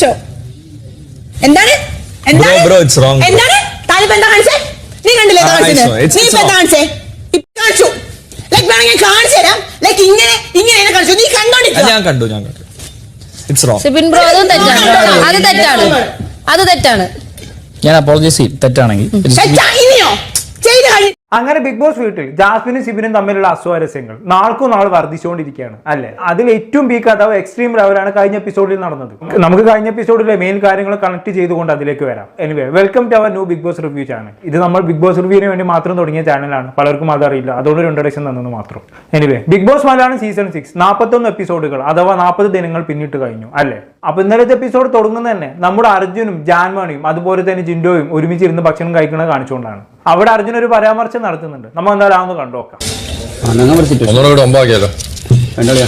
Show. എന്താണ്? എന്താണ്? Bro bro, it's wrong, എന്താണ്? താനിപ്പോ എന്താ കാണിച്ചേ? നീ കണ്ടില്ലേ കാണിച്ചത്? നീ it's ഇപ്പൊ എന്താ കാണിച്ചേ? ലൈക്ക് വേണമെങ്കിൽ കാണിച്ചു തരാം. ലൈക് ഇങ്ങനെ ഇങ്ങനെ കാണിച്ചു. നീ കണ്ടോണ്ടിരിക്കുക ഞാൻ കണ്ടു ഞാൻ കണ്ടു. ഇറ്റ്സ് റോങ് സിബിൻ ബ്രോ അതും തെറ്റാണ്. അത് തെറ്റാണ്. അത് തെറ്റാണ്. ഞാൻ അപ്പോളജൈസ് ചെയ്യും. തെറ്റാണെങ്കിൽ തെറ്റാ, ഇനിയോ ചെയ്ത് കഴിഞ്ഞു അങ്ങനെ ബിഗ് ബോസ് വീട്ടിൽ ജാസ്മിനും സിബിനും തമ്മിലുള്ള അസ്വാരസ്യങ്ങൾ നാൾക്കും നാൾ വർദ്ധിച്ചുകൊണ്ടിരിക്കുകയാണ് അല്ലെ? അതിൽ ഏറ്റവും പീക്ക് അഥവാ എക്സ്ട്രീം ലെവലാണ് കഴിഞ്ഞ എപ്പിസോഡിൽ നടന്നത്. നമുക്ക് കഴിഞ്ഞ എപ്പിസോഡിലെ മെയിൻ കാര്യങ്ങൾ കണക്ട് ചെയ്തുകൊണ്ട് അതിലേക്ക് വരാം. Anyway welcome to our new Bigg Boss review channel ഇത് നമ്മൾ ബിഗ് ബോസ് റിവ്യൂവിന് വേണ്ടി മാത്രം തുടങ്ങിയ ചാനലാണ് പലർക്കും അതറിയില്ല അതുകൊണ്ട് ഒരു ഇൻട്രഡക്ഷൻ തന്നത് മാത്രം. Anyway Bigg Boss Malayalam season six നാൽപ്പത്തൊന്ന് എപ്പിസോഡുകൾ അഥവാ നാൽപ്പത് ദിനങ്ങൾ പിന്നിട്ട് കഴിഞ്ഞു. അല്ലേ? അപ്പൊ ഇന്നലത്തെ എപ്പിസോഡ് തുടങ്ങുന്നത് തന്നെ നമ്മുടെ അർജുനും ജാൻമണിയും അതുപോലെ തന്നെ ജിൻഡോയും ഒരുമിച്ചിരുന്ന് ഭക്ഷണം കഴിക്കുന്നത് കാണിച്ചുകൊണ്ടാണ്. അവിടെ അർജുൻ ഒരു പരാമർശം നടത്തുന്നുണ്ട്. നമ്മൾ എന്തായാലും അതൊന്ന് കണ്ടുനോക്കാം ഒന്നുകൂടെ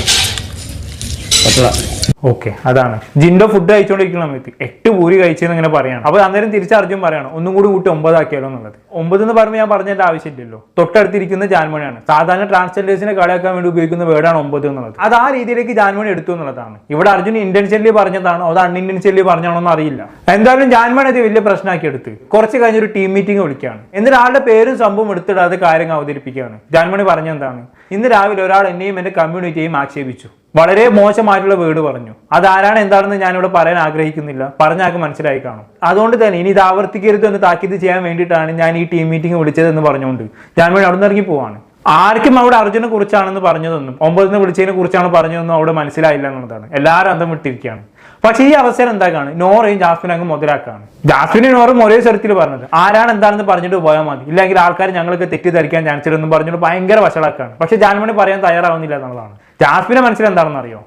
ഓക്കെ അതാണ്. ജിൻഡോ ഫുഡ് കഴിച്ചുകൊണ്ടിരിക്കുന്ന സമയത്ത് എട്ട് പൂരി കഴിച്ചെന്ന് ഇങ്ങനെ പറയാണ്. അപ്പൊ അന്നേരം തിരിച്ചറിഞ്ഞും പറയാണ് ഒന്നും കൂടി കൂട്ടി ഒമ്പതാക്കിയാലോ എന്നുള്ളത്. ഒമ്പത് എന്ന് പറയുമ്പോൾ ഞാൻ പറഞ്ഞതിന്റെ ആവശ്യമില്ലല്ലോ. തൊട്ടടുത്തിരിക്കുന്ന ജാൻമണിയാണ്. സാധാരണ ട്രാൻസ്ജെൻഡേഴ്സിനെ കളിയാക്കാൻ വേണ്ടി ഉപയോഗിക്കുന്ന വേർഡാണ് ഒമ്പത് എന്നുള്ളത്. അത് ആ രീതിയിലേക്ക് ജാൻമണി എടുത്തു എന്നുള്ളതാണ്. ഇവിടെ അർജുൻ ഇന്റൻഷ്യലി പറഞ്ഞതാണോ അത് അൺഇന്റൻഷ്യലി പറഞ്ഞാണോ എന്ന് അറിയില്ല. എന്തായാലും ജാൻമണി അത് വലിയ പ്രശ്നമാക്കി എടുത്ത് കുറച്ച് കഴിഞ്ഞ ഒരു ടീം മീറ്റിംഗ് വിളിക്കുകയാണ്. എന്നിട്ട് ആളുടെ പേരും സംഭവം എടുത്തിടാതെ കാര്യങ്ങൾ അവതരിപ്പിക്കുകയാണ്. ജാൻമണി പറഞ്ഞെന്താണ് ഇന്ന് രാവിലെ ഒരാൾ എന്നെയും എന്റെ കമ്മ്യൂണിറ്റിയെയും ആക്ഷേപിച്ചു. വളരെ മോശമായിട്ടുള്ള വേർഡ് പറഞ്ഞു. അതാരാണ് എന്താണെന്ന് ഞാനിവിടെ പറയാൻ ആഗ്രഹിക്കുന്നില്ല. പറഞ്ഞാൾക്ക് മനസ്സിലായി കാണും. അതുകൊണ്ട് തന്നെ ഇനി ഇത് ആവർത്തിക്കരുത് എന്ന് താക്കീത് ചെയ്യാൻ വേണ്ടിയിട്ടാണ് ഞാൻ ഈ ടീം മീറ്റിംഗ് വിളിച്ചത് എന്ന് പറഞ്ഞുകൊണ്ട് ഞാൻ വേണ്ടി അവിടെ നിന്ന് ഇറങ്ങി പോവാണ്. ആർക്കും അവിടെ അർജുനെ കുറിച്ചാണെന്ന് പറഞ്ഞതൊന്നും ഒമ്പതിന് വിളിച്ചതിനെ കുറിച്ചാണ് പറഞ്ഞതൊന്നും അവിടെ മനസ്സിലായില്ല എന്നുള്ളതാണ്. എല്ലാവരും അന്തം വിട്ടിരിക്കുകയാണ്. പക്ഷെ ഈ അവസരം എന്താക്കാണ് നോറയും ജാസ്മിനും അങ്ങ് മുതലാക്കാണ്. ജാസ്മിനും നോറും ഒരേ സ്വരത്തിൽ പറഞ്ഞത് ആരാണ് എന്താണെന്ന് പറഞ്ഞിട്ട് പോയാൽ മതി. ഇല്ലെങ്കിൽ ആൾക്കാർ ഞങ്ങൾക്ക് തെറ്റിദ്ധരിക്കാൻ ചാൻസ് ഇല്ലെന്ന് പറഞ്ഞിട്ട് ഭയങ്കര വഷളാക്കാണ്. പക്ഷെ ജാൻമണി പറയാൻ തയ്യാറാവുന്നില്ല എന്നുള്ളതാണ്. ജാസ്മിനെ മനസ്സിൽ എന്താണെന്ന് അറിയോ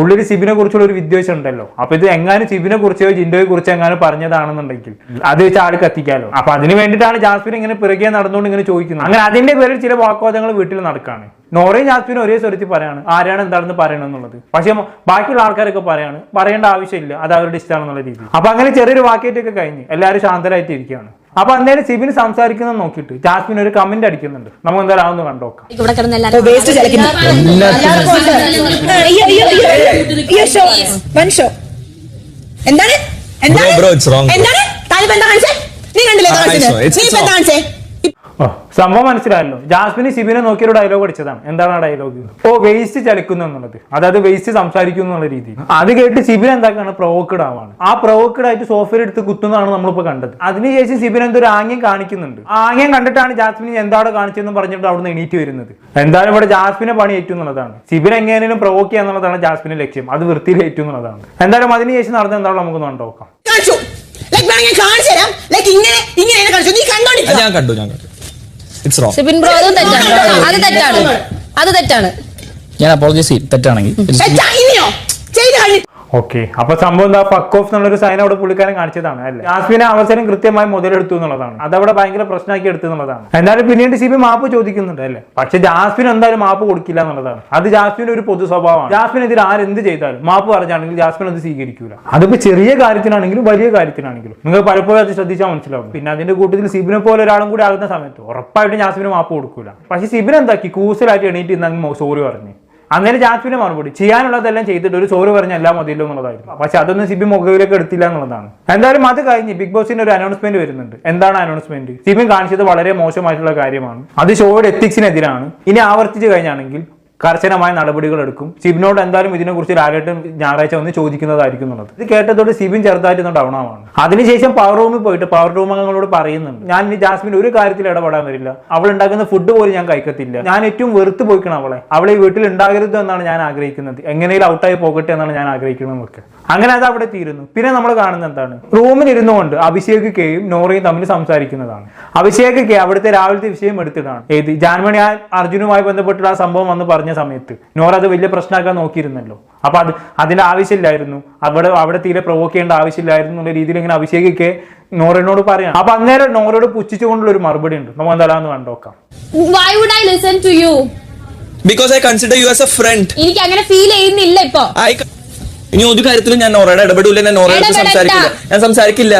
ഉള്ളിൽ സിബിനെ കുറിച്ചുള്ള ഒരു വിദ്വേഷം ഉണ്ടല്ലോ. അപ്പൊ ഇത് എങ്ങാനും സിബിനെ കുറിച്ചോ ജിൻഡോയെ കുറിച്ചോ എങ്ങാനും പറഞ്ഞതാണെന്നുണ്ടെങ്കിൽ അത് വെച്ച് ആൾ കത്തിക്കാലോ. അപ്പൊ അതിന് വേണ്ടിയിട്ടാണ് ജാസ്മിൻ ഇങ്ങനെ പിറകെ നടന്നുകൊണ്ട് ഇങ്ങനെ ചോദിക്കുന്നത്. അങ്ങനെ അതിന്റെ പേരിൽ ചില വാക്കോദങ്ങൾ വീട്ടിൽ നടക്കാണ്. നോറയും ജാസ്മിനും ഒരേ സ്വരത്തിൽ പറയാണ് ആരാണ് എന്താണെന്ന് പറയണം എന്നുള്ളത് പക്ഷെ ബാക്കിയുള്ള ആൾക്കാരൊക്കെ പറയാണ് പറയേണ്ട ആവശ്യമില്ല അത് അവരുടെ ഇഷ്ടമാണെന്നുള്ള രീതി അപ്പൊ അങ്ങനെ ചെറിയൊരു വാക്കേറ്റൊക്കെ കഴിഞ്ഞ് എല്ലാവരും ശാന്തരായിട്ട് ഇരിക്കുകയാണ് അപ്പൊ അന്നേരം സിബിൻ സംസാരിക്കുന്നത് നോക്കിയിട്ട് ജാസ്മിൻ ഒരു കമന്റ് അടിക്കുന്നുണ്ട് നമുക്ക് എന്തായാലും അതൊന്ന് കണ്ടോക്കാം ഇവിടെ കിടന്ന് എല്ലാവരും എന്താണ് എന്താണ് താനിപ്പോ എന്താ കാണിച്ചേ നീ കണ്ടില്ലേ കാണിച്ചേ നീ ഇപ്പൊ എന്താ കാണിച്ചേ സംഭവം മനസ്സിലായല്ലോ. ജാസ്മിന് സിബിനെ നോക്കിയൊരു ഡയലോഗ് അടിച്ചതാണ്. എന്താണ് ആ ഡയലോഗ് ഓ വേസ്റ്റ് ചലിക്കുന്നു എന്നുള്ളത്. അതായത് വേസ്റ്റ് സംസാരിക്കുന്നു എന്നുള്ള രീതി. അത് കേട്ട് സിബിൻ എന്താക്കാണ്? പ്രൊവോക്കഡ് ആവാണ്. ആ പ്രൊവോക്കഡ് ആയിട്ട് സോഫയിൽ എടുത്ത് കുത്തുന്നതാണ് നമ്മളിപ്പോ കണ്ടത്. അതിനുശേഷം സിബിൻ എന്തൊരു ഒരു ആംഗ്യം കാണിക്കുന്നുണ്ട്. ആ ആംഗ്യം കണ്ടിട്ടാണ് ജാസ്മിൻ എന്താണ് കാണിച്ചതെന്ന് പറഞ്ഞിട്ട് അവിടുന്ന് എണീറ്റ് വരുന്നത്. എന്തായാലും ഇവിടെ ജാസ്മിനെ പണി ഏറ്റു എന്നുള്ളതാണ്. സിബിൻ എങ്ങനെയും പ്രൊവോക്ക് ചെയ്യുക എന്നുള്ളതാണ് ജാസ്മിന്റെ ലക്ഷ്യം. അത് വൃത്തിയിൽ ഏറ്റു എന്നുള്ളതാണ്. എന്തായാലും അതിനുശേഷം നടന്ന എന്താണോ നമുക്ക് നോക്കാം. ഞാൻ കണ്ടു ഞാൻ കണ്ടു. ഇറ്റ്സ് റോങ് സിബിൻ ബ്രോ അതും തെറ്റാണ്. അത് തെറ്റാണ്. അത് തെറ്റാണ്. ഞാൻ അപ്പോൾ തെറ്റാണെങ്കിൽ. ഓക്കെ. അപ്പൊ സംഭവം എന്താ? ഫക്ക് ഓഫ് എന്നുള്ളൊരു സൈൻ അവിടെ പുള്ളിക്കാരൻ കാണിച്ചതാണ് അല്ലേ? ജാസ്മിനെ അവസരം കൃത്യമായി മുതലെടുത്തു എന്നുള്ളതാണ്. അതവിടെ ഭയങ്കര പ്രശ്നമാക്കി എടുത്തു എന്നുള്ളതാണ്. എന്തായാലും പിന്നീട് സിബി മാപ്പ് ചോദിക്കുന്നുണ്ട് അല്ലേ? പക്ഷെ ജാസ്മിൻ എന്തായാലും മാപ്പ് കൊടുക്കില്ല എന്നുള്ളതാണ്. അത് ജാസ്മിന്റെ ഒരു പൊതു സ്വഭാവമാണ്. ജാസ്മിൻ ഇതിൽ ആരെന്ത് ചെയ്താലും മാപ്പ് പറഞ്ഞാണെങ്കിൽ ജാസ്മിൻ അത് സ്വീകരിക്കൂല. അതിപ്പോ ചെറിയ കാര്യത്തിനാണെങ്കിലും വലിയ കാര്യത്തിനാണെങ്കിലും. നിങ്ങൾ പലപ്പോഴും അത് ശ്രദ്ധിച്ചാൽ മനസ്സിലാവും. പിന്നെ അതിന്റെ കൂട്ടത്തിൽ സിബിനെ പോലെ ഒരാളും കൂടി ആകുന്ന സമയത്ത് ഉറപ്പായിട്ടും ജാസ്മിന് മാപ്പ് കൊടുക്കൂല. പക്ഷെ സിബിൻ എന്താക്കി? കൂസലായിട്ട് എണീറ്റ് ഇന്നങ്ങ് സോറി പറഞ്ഞു. അന്നേരം ജാസ്മിനെ മറുപടി. ചെയ്യാനുള്ളതെല്ലാം ചെയ്തിട്ട് ഒരു സോറി പറഞ്ഞ എല്ലാം മതിയല്ലോ എന്നുള്ളതായിരുന്നു. പക്ഷെ അതൊന്നും സിബി മുഖവിലേക്ക് എടുത്തില്ല എന്നുള്ളതാണ്. എന്തായാലും അത് കഴിഞ്ഞ് ബിഗ് ബോസിന്റെ ഒരു അനൗൺസ്മെന്റ് വരുന്നുണ്ട്. എന്താണ് അനൗൺസ്മെന്റ് സിബിൻ കാണിച്ചത് വളരെ മോശമായിട്ടുള്ള കാര്യമാണ്. അത് ഷോയുടെ എത്തിക്സിനെതിരാണ് ഇനി ആവർത്തിച്ചു കഴിഞ്ഞാണെങ്കിൽ കർശനമായ നടപടികൾ എടുക്കും. സിബിനോട് എന്തായാലും ഇതിനെക്കുറിച്ച് ലാലേട്ടൻ ഞായറാഴ്ച വന്ന് ചോദിക്കുന്നതായിരിക്കും എന്നുള്ളത്. ഇത് കേട്ടതോടെ സിബിൻ ചെറുതായിട്ട് ഒന്ന് ഡൗൺ ആവാണ്. അതിനുശേഷം പവർ റൂമിൽ പോയിട്ട് പവർ റൂം അംഗങ്ങളോട് പറയുന്നുണ്ട്. ഞാൻ ഇനി ജാസ്മിൻ ഒരു കാര്യത്തിൽ ഇടപെടാൻ വരില്ല. അവൾ ഉണ്ടാക്കുന്ന ഫുഡ് പോലും ഞാൻ കഴിക്കത്തില്ല. ഞാൻ ഏറ്റവും വെറുത്ത് പോയിക്കണം അവളെ. അവളെ വീട്ടിൽ ഉണ്ടാകരുത് എന്നാണ് ഞാൻ ആഗ്രഹിക്കുന്നത്. എങ്ങനെയും ഔട്ടായി പോകട്ടെ എന്നാണ് ഞാൻ ആഗ്രഹിക്കുന്നത് എന്നൊക്കെ അങ്ങനെ അത് അവിടെ തീരുന്നു. പിന്നെ നമ്മൾ കാണുന്നത് എന്താണ്? റൂമിൽ ഇരുന്നുകൊണ്ട് അഭിഷേക് കെയും നോറയും തമ്മിൽ സംസാരിക്കുന്നതാണ്. അഭിഷേക് കെ അവിടുത്തെ രാവിലത്തെ വിഷയം എടുത്തിട്ടാണ് ഏത്? ജാൻമണി ആ അർജുനുമായി ബന്ധപ്പെട്ടുള്ള ആ സംഭവം വന്ന് പറഞ്ഞ സമയത്ത്. നോറ അത് വലിയ പ്രശ്നമാക്കാൻ നോക്കിയിരുന്നല്ലോ. അപ്പൊ അത് അതിന്റെ ആവശ്യമില്ലായിരുന്നു. അവിടെ അവിടെ തീരെ പ്രൊവോക്ക് ചെയ്യേണ്ട ആവശ്യമില്ലായിരുന്നു എന്നുള്ള രീതിയിൽ ഇങ്ങനെ അഭിഷേക് കെ നോറിനോട് പറയാം അപ്പൊ അന്നേരം നോറയോട് പുച്ഛിച്ചുകൊണ്ടുള്ള ഒരു മറുപടി ഉണ്ട്. നമ്മൾ എന്തായാലും കണ്ടോക്കാം Why would I listen to you? Because I consider you as a friend. എനിക്ക് അങ്ങനെ ഫീൽ ചെയ്യുന്നില്ല ഇപ്പോ. ഇനി ഒരു കാര്യത്തിലും ഞാൻ നോറയുടെ ഇടപെടില്ല ഞാൻ നോറയുടെ സംസാരിക്കില്ല. ഞാൻ സംസാരിക്കില്ല.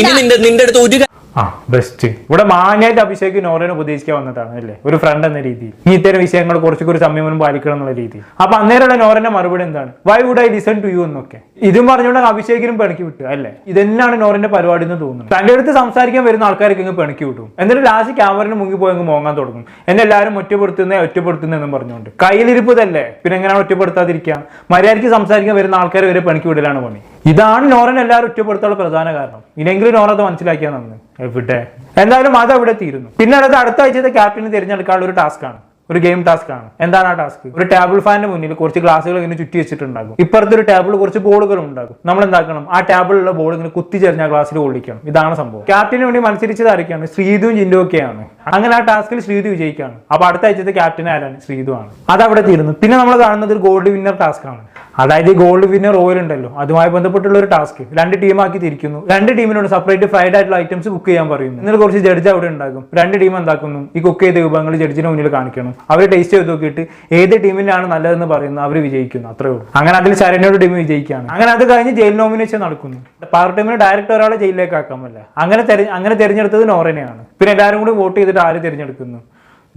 ഇനി നിന്റെ നിന്റെ അടുത്ത് ഒരു ആ ബെസ്റ്റ് ഇവിടെ മാന്യായിട്ട് അഭിഷേക് നോറിനെ ഉപദേശിക്കാൻ വന്നതാണ് അല്ലേ? ഒരു ഫ്രണ്ട് എന്ന രീതിയിൽ. ഈ ഇത്തരം വിഷയങ്ങൾ കുറച്ചുകൂടി സംയമനം പാലിക്കണം എന്നുള്ള രീതി അപ്പൊ അന്നേരമുള്ള നോറിന്റെ മറുപടി എന്താണ്? Why would I listen to you എന്നൊക്കെ. ഇതും പറഞ്ഞുകൊണ്ട് അഭിഷേകിനും പിണക്കി വിട്ടു അല്ലേ? ഇതന്നെയാണ് നോറിന്റെ പരിപാടി എന്ന് തോന്നുന്നത്. തന്റെ അടുത്ത് സംസാരിക്കാൻ വരുന്ന ആൾക്കാർക്ക് ഇങ്ങ് പിണക്കി വിട്ടും. എന്നിട്ട് ലാസ്റ്റ് ക്യാമറിന് മുങ്ങി പോയി അങ്ങ് മോങ്ങാൻ തുടങ്ങും. എന്നെ എല്ലാവരും ഒറ്റപ്പെടുത്തുന്ന ഒറ്റപ്പെടുത്തുന്ന എന്നും പറഞ്ഞുകൊണ്ട്. കയ്യിലിരിപ്പ് തന്നെ പിന്നെ എങ്ങനെയാണ് ഒറ്റപ്പെടുത്താതിരിക്കുക? മര്യാദയ്ക്ക് സംസാരിക്കാൻ വരുന്ന ആൾക്കാർ വരെ പിണക്കി വിടലാണ് പണി. ഇതാണ് നോറൻ എല്ലാവരും ഒറ്റപ്പെടുത്താനുള്ള പ്രധാന കാരണം. ഇനിയെങ്കിലും നോറ അത് മനസ്സിലാക്കിയാൽ നന്ന്. എവിടെ? എന്തായാലും അത് അവിടെ തീരുന്നു. പിന്നെ അടുത്ത അടുത്ത ആഴ്ചത്തെ ക്യാപ്റ്റനെ തിരഞ്ഞെടുക്കാനുള്ള ഒരു ടാസ്ക് ആണ്. ഒരു ഗെയിം ടാസ്ക് ആണ്. എന്താണ് ആ ടാസ്ക് ഒരു ടേബിൾ ഫാനിന്റെ മുന്നിൽ കുറച്ച് ഗ്ലാസുകൾ ഇങ്ങനെ ചുറ്റി വെച്ചിട്ടുണ്ടാകും. ഇപ്പുറത്തെ ഒരു ടേബിൾ കുറച്ച് ബോളുകൾ ഉണ്ടാകും. നമ്മൾ എന്താക്കണം? ആ ടേബിളിലുള്ള ബോൾ ഇങ്ങനെ കുത്തിച്ചെറിഞ്ഞ ഗ്ലാസ്സിൽ ഓടിക്കണം ഇതാണ് സംഭവം. ക്യാപ്റ്റന് വേണ്ടി മത്സരിച്ചത് ആരൊക്കെയാണ്? ശ്രീതും ജിൻഡോക്കെയാണ് അങ്ങനെ ആ ടാസ്കിൽ ശ്രീതു വിജയിക്കാണ് അപ്പൊ അടുത്ത ആഴ്ചത്തെ ക്യാപ്റ്റൻ ആരാണ്? ശ്രീതു ആണ് അത് അവിടെ തീരുന്നു. പിന്നെ നമ്മൾ കാണുന്നത് ഒരു ഗോൾഡ് വിന്നർ ടാസ്ക് ആണ്. അതായത് ഈ ഗോൾഡ് വിന്നർ ഓയിൽ ഉണ്ടല്ലോ. അതുമായി ബന്ധപ്പെട്ടുള്ള ഒരു ടാസ്ക് രണ്ട് ടീമാക്കി തിരിക്കുന്നു. രണ്ട് ടീമിനോട് സെപ്പറേറ്റ് ഫ്രൈഡ് ആയിട്ടുള്ള ഐറ്റംസ് കുക്ക് ചെയ്യാൻ പറയുന്നു. എന്നിട്ട് കുറച്ച് ജഡ്ജ് അവിടെ ഉണ്ടാകും. രണ്ട് ടീം എന്താക്കുന്നു? ഈ കുക്ക് ചെയ്ത വിഭവങ്ങൾ ജഡ്ജിന് മുന്നിൽ കാണിക്കണം. അവർ ടേസ്റ്റ് ചെയ്ത് നോക്കിയിട്ട് ഏത് ടീമിനാണ് നല്ലതെന്ന് പറയുന്നത് അവർ വിജയിക്കുന്നു. അത്രേ ഉള്ളൂ. അങ്ങനെ അതിൽ ശരണ്യോട് ടീം വിജയിക്കുകയാണ്. അങ്ങനെ അത് കഴിഞ്ഞ് ജയിൽ നോമിനേഷൻ നടക്കുന്നു. പാർട്ട് ടൈമിന് ഡയറക്റ്റ് ഒരാളെ ജയിലിലേക്ക് ആക്കാൻ പറ്റില്ല അങ്ങനെ അങ്ങനെ തിരഞ്ഞെടുത്തത് നോറനെയാണ്. പിന്നെ എല്ലാവരും കൂടി വോട്ട് ചെയ്തിട്ട് ആര് തിരഞ്ഞെടുക്കുന്നു?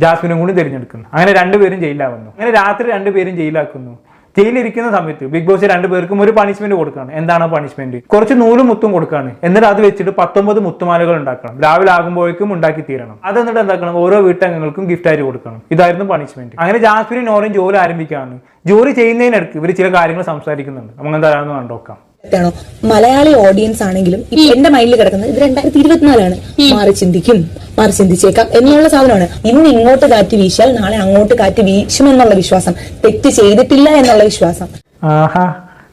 ജാസ്മിനും കൂടി തിരഞ്ഞെടുക്കുന്നു. അങ്ങനെ രണ്ടുപേരും ജയിലാവുന്നു അങ്ങനെ രാത്രി രണ്ടുപേരും ജയിലാക്കുന്നു ജയിലിരിക്കുന്ന സമയത്ത് ബിഗ് ബോസ് രണ്ടുപേർക്കും ഒരു പണിഷ്മെന്റ് കൊടുക്കുകയാണ് എന്താണ് പണിഷ്മെന്റ് കുറച്ച് നൂലും മുത്തും കൊടുക്കുകയാണ് എന്നിട്ട് അത് വെച്ചിട്ട് പത്തൊമ്പത് മുത്തുമാലകൾ ഉണ്ടാക്കണം. രാവിലെ ആകുമ്പോഴേക്കും ഉണ്ടാക്കി തീരണം. അത് എന്നിട്ട് എന്താക്കണം? ഓരോ വീട്ടംഗങ്ങൾക്കും ഗിഫ്റ്റ് ആയിട്ട് കൊടുക്കണം. ഇതായിരുന്നു പണിഷ്മെന്റ് അങ്ങനെ ജാസ്മിനും നോറും ജോലി ആരംഭിക്കുകയാണ്. ജോലി ചെയ്യുന്നതിനിടയ്ക്ക് ഇവർ ചില കാര്യങ്ങൾ സംസാരിക്കുന്നുണ്ട്. നമുക്ക് എന്താണെന്ന് കണ്ടോക്കാം. ആണോ മലയാളി ഓഡിയൻസ് ആണെങ്കിലും ഇപ്പൊ എന്റെ മൈൻഡിൽ കിടക്കുന്നത് ഇത് രണ്ടായിരത്തി ഇരുപത്തിനാലാണ്. മാറി ചിന്തിക്കും മാറി ചിന്തിച്ചേക്കാം എന്നുള്ള സാധനമാണ്. ഇന്ന് ഇങ്ങോട്ട് കാറ്റ് വീശാൽ നാളെ അങ്ങോട്ട് കാറ്റ് വീശും എന്നുള്ള വിശ്വാസം. തെറ്റ് ചെയ്തിട്ടില്ല എന്നുള്ള വിശ്വാസം. ആഹാ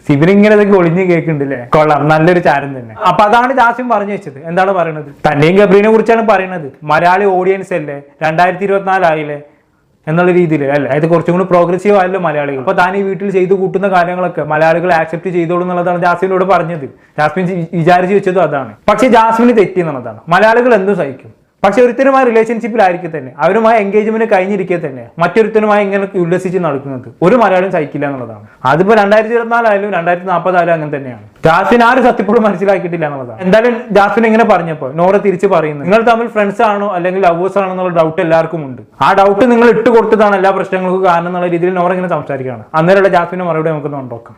ശിവനിങ്ങനെ ഇതൊക്കെ ഒളിഞ്ഞു കേൾക്കുന്നുണ്ടല്ലേ? കൊള്ളാം നല്ലൊരു ചാരം തന്നെ. അപ്പൊ അതാണ് ജാസ്യം പറഞ്ഞു വെച്ചത്. എന്താണ് പറയുന്നത് തന്നെയും ഗബ്രീനെ കുറിച്ചാണ് പറയുന്നത് മലയാളി ഓഡിയൻസ് അല്ലേ? രണ്ടായിരത്തി ഇരുപത്തിനാലായില്ലേ എന്നുള്ള രീതിയിൽ അല്ലേ? അതായത് കുറച്ചും കൂടി പ്രോഗ്രസീവ് ആയല്ലോ മലയാളികൾ. അപ്പൊ താൻ ഈ വീട്ടിൽ ചെയ്തു കൂട്ടുന്ന കാര്യങ്ങളൊക്കെ മലയാളികൾ ആക്സെപ്റ്റ് ചെയ്തോളൂ എന്നുള്ളതാണ് ജാസ്മിനോട് പറഞ്ഞത്. ജാസ്മിൻ വിചാരിച്ചു വെച്ചതും അതാണ്. പക്ഷെ ജാസ്മിന് തെറ്റി എന്നുള്ളതാണ്. മലയാളികൾ എന്തും സഹിക്കും? പക്ഷെ ഒരുത്തരുമായി റിലേഷൻഷിപ്പിലായിരിക്കും തന്നെ. അവരുമായി എൻഗേജ്മെന്റ് കഴിഞ്ഞിരിക്കെ തന്നെ. മറ്റൊരുത്തരുമായി ഇങ്ങനെ ഉല്ലസിച്ച് നടക്കുന്നത്. ഒരു മലയാളം സഹിക്കില്ല എന്നുള്ളതാണ്. അതിപ്പോ രണ്ടായിരത്തി ഇരുപത്തിനാലായാലും രണ്ടായിരത്തി നാൽപ്പതായാലും അങ്ങനെ തന്നെയാണ്. ജാസ്മിൻ ആരും സത്യപ്പോഴും മനസ്സിലാക്കിയിട്ടില്ല എന്നുള്ളതാണ്. എന്തായാലും ജാസ്മിൻ ഇങ്ങനെ പറഞ്ഞപ്പോ നോറ തിരിച്ച് പറയുന്നു നിങ്ങൾ തമ്മിൽ ഫ്രണ്ട്സ് ആണോ അല്ലെങ്കിൽ ലവേഴ്സ് ആണോ എന്നുള്ള ഡൗട്ട് എല്ലാവർക്കും ഉണ്ട്. ആ ഡൗട്ട് നിങ്ങൾ ഇട്ട് കൊടുത്തതാണ് എല്ലാ പ്രശ്നങ്ങൾക്കും കാരണം എന്നുള്ള രീതിയിൽ നോറ ഇങ്ങനെ സംസാരിക്കുകയാണ്. അന്നേരമുള്ള ജാസ്മിന്റെ മറുപടി നമുക്ക് നോക്കാം.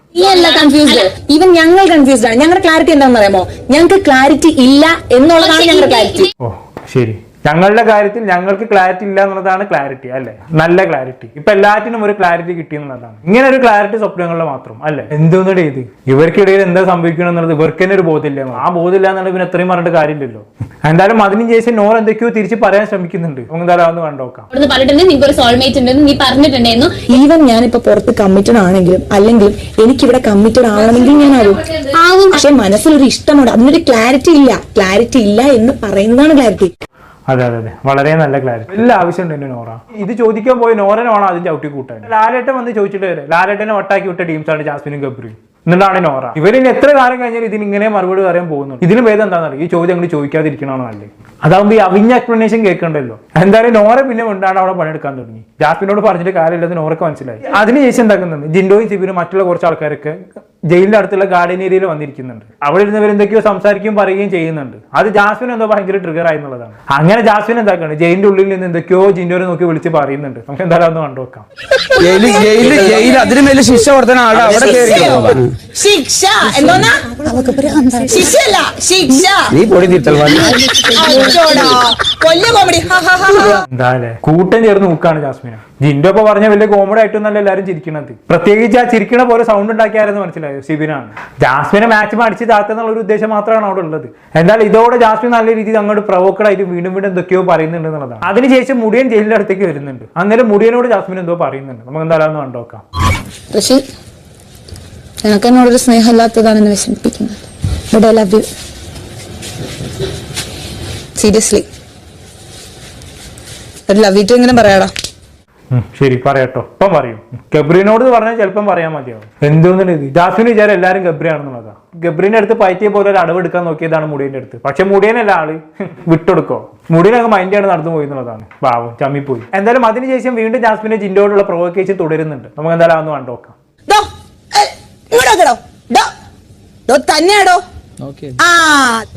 കൺഫ്യൂസ്ഡ് ഈവൻ ഞങ്ങൾ കൺഫ്യൂസ്ഡ് ആണ് ഞങ്ങളുടെ ക്ലാരിറ്റി എന്താണെന്ന് അറിയാമോ ഞങ്ങൾക്ക് ക്ലാരിറ്റി ഇല്ല എന്നുള്ളതാണ് ഞങ്ങളുടെ ക്ലാരിറ്റി ഓ. ശരി ഞങ്ങളുടെ കാര്യത്തിൽ ഞങ്ങൾക്ക് ക്ലാരിറ്റി ഇല്ല എന്നുള്ളതാണ് ക്ലാരിറ്റി അല്ലേ? നല്ല ക്ലാരിറ്റി ഇപ്പൊ എല്ലാറ്റിനും ഒരു ക്ലാരിറ്റി കിട്ടി എന്നുള്ളതാണ്. ഇങ്ങനെ ഒരു ക്ലാരിറ്റി സ്വപ്നങ്ങളിൽ മാത്രം അല്ലേ? എന്തോന്നിടെ ഇത്? ഇവർക്കിടയിൽ എന്താ സംഭവിക്കണം എന്നുള്ളത് ഇവർക്ക് തന്നെ ഒരു ബോധമില്ല. ആ ബോധമില്ല എന്നുള്ളത് പിന്നെ എത്രയും പറഞ്ഞിട്ട് കാര്യമില്ലല്ലോ. എന്തായാലും അതിനും ശേഷം നോർ എന്തൊക്കെയോ തിരിച്ച് പറയാൻ ശ്രമിക്കുന്നുണ്ട്. എന്തായാലും അതൊന്ന് കണ്ടോക്കാം അവിടുന്ന് പറഞ്ഞിട്ടുണ്ട് നിങ്ങൾക്ക് ഒരു സോൾമേറ്റ് ഉണ്ടെന്ന് നീ പറഞ്ഞിട്ടുണ്ടായിരുന്നു. ഈവൻ ഞാനിപ്പോ പുറത്ത് കമ്മിറ്റഡ് ആണെങ്കിലും അല്ലെങ്കിൽ എനിക്ക് ഇവിടെ കമ്മിറ്റഡ് ആവണമെങ്കിൽ ഞാൻ ആവും. ആവും പക്ഷെ മനസ്സിലൊരു ഇഷ്ടമുണ്ട് അതിനൊരു ക്ലാരിറ്റി ഇല്ല. ക്ലാരിറ്റി ഇല്ല എന്ന് പറയുന്നതാണ് ക്ലാരിറ്റി അതെ അതെ അതെ. വളരെ നല്ല ക്ലാരിറ്റി എല്ലാ ആവശ്യമുണ്ട് എന്നെ നോറ. ഇത് ചോദിക്കാൻ പോയി നോറനാണോ അതിന്റെ ഔട്ടി കൂട്ടാൻ. ലാലേട്ടൻ വന്ന് ചോദിച്ചിട്ട് വരെ. ലാലേട്ടനെ ഒട്ടാക്കി വിട്ട ടീംസാണ് ജാസ്മിനും ഗബ്രിയും. എന്നിട്ടാണ് നോറ. ഇവരിനി എത്ര കാലം കഴിഞ്ഞാൽ ഇതിന് ഇങ്ങനെ മറുപടി പറയാൻ പോകുന്നു ഇതിന് ഭേദം എന്താണെന്നറിയാം? ഈ ചോദ്യം അങ്ങോട്ട് ചോദിക്കാതിരിക്കണമാണ് നല്ലത്? അതാകുമ്പോൾ ഈ അവിഞ്ഞ എക്സ്പ്ലനേഷൻ കേൾക്കണ്ടല്ലോ. എന്തായാലും നോറ പിന്നെ ഉണ്ടാണ് അവിടെ പണിയെടുക്കാൻ തുടങ്ങി. ജാസ്മിനോട് പറഞ്ഞിട്ട് കാര്യമില്ലെന്ന് നോറക്ക് മനസ്സിലായി. അതിനുശേഷം എന്താക്കുന്നുണ്ട് ജിൻഡോയും സിബിനും മറ്റുള്ള കുറച്ച് ആൾക്കാരൊക്കെ ജയിലിന്റെ അടുത്തുള്ള ഗാർഡൻ ഏരിയയിൽ വന്നിരിക്കുന്നുണ്ട്. അവിടെ ഇരുന്നവർ എന്തൊക്കെയോ സംസാരിക്കുകയും പറയുകയും ചെയ്യുന്നുണ്ട്. അത് ജാസ്മിൻ എന്തോ ഭയങ്കര ട്രിഗർ ആയി എന്നുള്ളതാണ്. അങ്ങനെ ജാസ്മിൻ എന്താക്കാണ് ജയിലിന്റെ ഉള്ളിൽ നിന്ന് എന്തൊക്കെയോ ജിൻഡോനെ നോക്കി വിളിച്ച് പറയുന്നുണ്ട്. നമുക്ക് എന്തായാലും ഒന്ന് അതിന് മേലെ ശിക്ഷ ശിക്ഷ. ശിക്ഷ. നീ പൊടി തിരുത്തൽ കൂട്ടം ചേർന്ന് നോക്കാണ് ജാസ്മിന. ജിന്റെ ഒപ്പം പറഞ്ഞ വലിയ കോമഡി ആയിട്ടൊന്നല്ല എല്ലാരും ചിരിക്കണത്. പ്രത്യേകിച്ച് ആ ചിരിക്കണ പോലെ സൗണ്ട് ഉണ്ടാക്കിയാരെന്ന് മനസ്സിലായോ സിബിനാണ്. ജാസ്മിനെ മാക്സിമം അടിച്ച് താത്തുന്നുള്ള ഒരു ഉദ്ദേശം മാത്രമാണ് അവിടെ ഉള്ളത്. എന്നാൽ ഇതോടെ ജാസ്മിൻ നല്ല രീതിയിൽ അങ്ങോട്ട് പ്രവോക്കഡ് ആയിട്ട് വീണ്ടും വീണ്ടും എന്തൊക്കെയോ പറയുന്നുണ്ട് എന്നുള്ളതാണ്. അതിനുശേഷം മുടിയൻ ജയിലിന്റെ അടുത്തേക്ക് വരുന്നുണ്ട്. അന്നേരം മുടിയനോട് ജാസ്മിൻ എന്തോ പറയുന്നുണ്ട്. നമുക്ക് എന്തായാലും കണ്ടോക്കാം പക്ഷേ ഞങ്ങൾക്ക് എന്നോടൊരു സ്നേഹമില്ലാത്തതാണ് എന്നെ വിഷമിപ്പിക്കുന്നത് ഇവിടെ ലഭ്യം ലവ് യു സീരിയസ്ലി ഒരു ലവ് യു ഇങ്ങനെ എങ്ങനെ പറയാടാ? ശരി പറയട്ടോ. ഇപ്പം പറയും. ഗബ്രീനോട് പറഞ്ഞാൽ ചിലപ്പം പറയാൻ മതിയാവും. എന്തോന്നില്ല ഇത്? ജാസ്മിന് വിചാരം എല്ലാവരും ഗബ്രിയാണെന്നുള്ളതാ ഗബ്രീന്റെ അടുത്ത് പയറ്റിയ പോലെ ഒരു അടവ് എടുക്കാൻ നോക്കിയതാണ് മുടിയന്റെ അടുത്ത്. പക്ഷെ മുടിയനല്ല ആൾ. വിട്ടെടുക്കോ. മുടിയനൊക്കെ മൈൻഡാണ് നടന്നു പോയി എന്നുള്ളതാണ് പാവം ചമ്മിപ്പോയി. എന്തായാലും അതിനുശേഷം വീണ്ടും ജാസ്മിനെ ജിൻഡോടുള്ള പ്രൊവോക്കേഷൻ തുടരുന്നുണ്ട്. നമുക്ക് എന്തായാലും അതൊന്ന് കണ്ടോക്കാം തന്നെയാടോ. ആ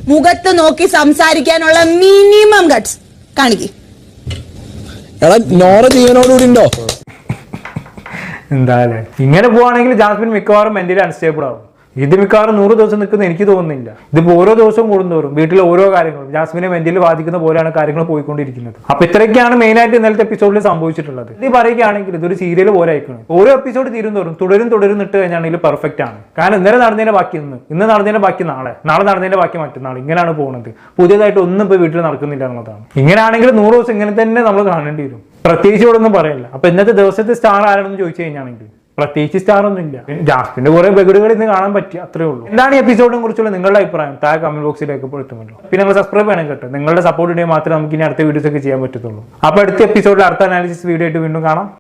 മുഖത്ത് നോക്കി സംസാരിക്കാനുള്ള മിനിമം ഗട്സ് കാണിക്കൂടി എടാ നോറ ജീവനോടുകൂടി ഉണ്ടോ? എന്താ അല്ലേ ഇങ്ങനെ പോവാണെങ്കിൽ ജാസ്മിൻ മിക്കവാറും മെന്റലി അൺസ്റ്റേബിൾ ആവും. ഇത് മിക്കവാറും നൂറ് ദിവസം നിൽക്കുന്ന എനിക്ക് തോന്നുന്നില്ല. ഇതിപ്പോ ഓരോ ദിവസവും കൂടുന്നവരും വീട്ടിലെ ഓരോ കാര്യങ്ങളും ജാസ്മിനെ മെന്റലി ബാധിക്കുന്ന പോലെയാണ് കാര്യങ്ങൾ പോയിക്കൊണ്ടിരിക്കുന്നത്. അപ്പൊ ഇത്രയൊക്കെയാണ് മെയിൻ ആയിട്ട് ഇന്നലത്തെ എപ്പിസോഡിൽ സംഭവിച്ചിട്ടുള്ളത്. ഇത് പറയുകയാണെങ്കിൽ ഇതൊരു സീരിയൽ പോലെ ആയിക്കണം. ഓരോ എപ്പിസോഡ് തീരുന്നവരും തുടരും തുടരും ഇട്ട് കഴിഞ്ഞാണെങ്കിൽ പെർഫെക്റ്റ് ആണ്. കാരണം ഇന്നലെ നടന്നതിന്റെ ബാക്കി ഇന്ന് ഇന്ന് നടന്നതിന്റെ ബാക്കി നാളെ നാളെ നടന്നതിന്റെ ബാക്കി മറ്റന്നാൾ ഇങ്ങനെയാണ് പോകുന്നത് പുതിയതായിട്ട് ഒന്നും ഇപ്പൊ വീട്ടിൽ നടക്കുന്നില്ല എന്നുള്ളതാണ്. ഇങ്ങനെയാണെങ്കിൽ നൂറ് ദിവസം ഇങ്ങനെ തന്നെ നമ്മൾ കാണേണ്ടി വരും. പ്രത്യേകിച്ച് ഇവിടെ ഒന്നും പറയില്ല. അപ്പൊ ഇന്നത്തെ ദിവസത്തെ സ്റ്റാർ ആരാണെന്ന് ചോദിച്ചു കഴിഞ്ഞാണെങ്കിൽ പ്രത്യേകിച്ച് സ്റ്റാർ ഒന്നും ഇല്ല ജാസ്മിന്റെ കുറെ ബഗഡുകൾ ഇന്ന് കാണാൻ പറ്റി അത്രേ ഉള്ളൂ. എന്താണ് ഈ എപ്പിസോഡിനെ കുറിച്ചുള്ള നിങ്ങളുടെ അഭിപ്രായം? താഴെ കമന്റ് ബോക്സിൽ രേഖപ്പെടുത്തുമല്ലോ പിന്നെ നിങ്ങൾ സബ്സ്ക്രൈബ് ചെയ്യണം കേട്ടോ. നിങ്ങളുടെ സപ്പോർട്ട് ഉണ്ടെങ്കിൽ മാത്രമേ നമുക്ക് ഇനി അടുത്ത വീഡിയോസ് ഒക്കെ ചെയ്യാൻ പറ്റത്തുള്ളൂ. അപ്പൊ അടുത്ത എപ്പിസോഡിൽ അടുത്ത അനാലിസിസ് വീഡിയോ ആയിട്ട് വീണ്ടും കാണാം.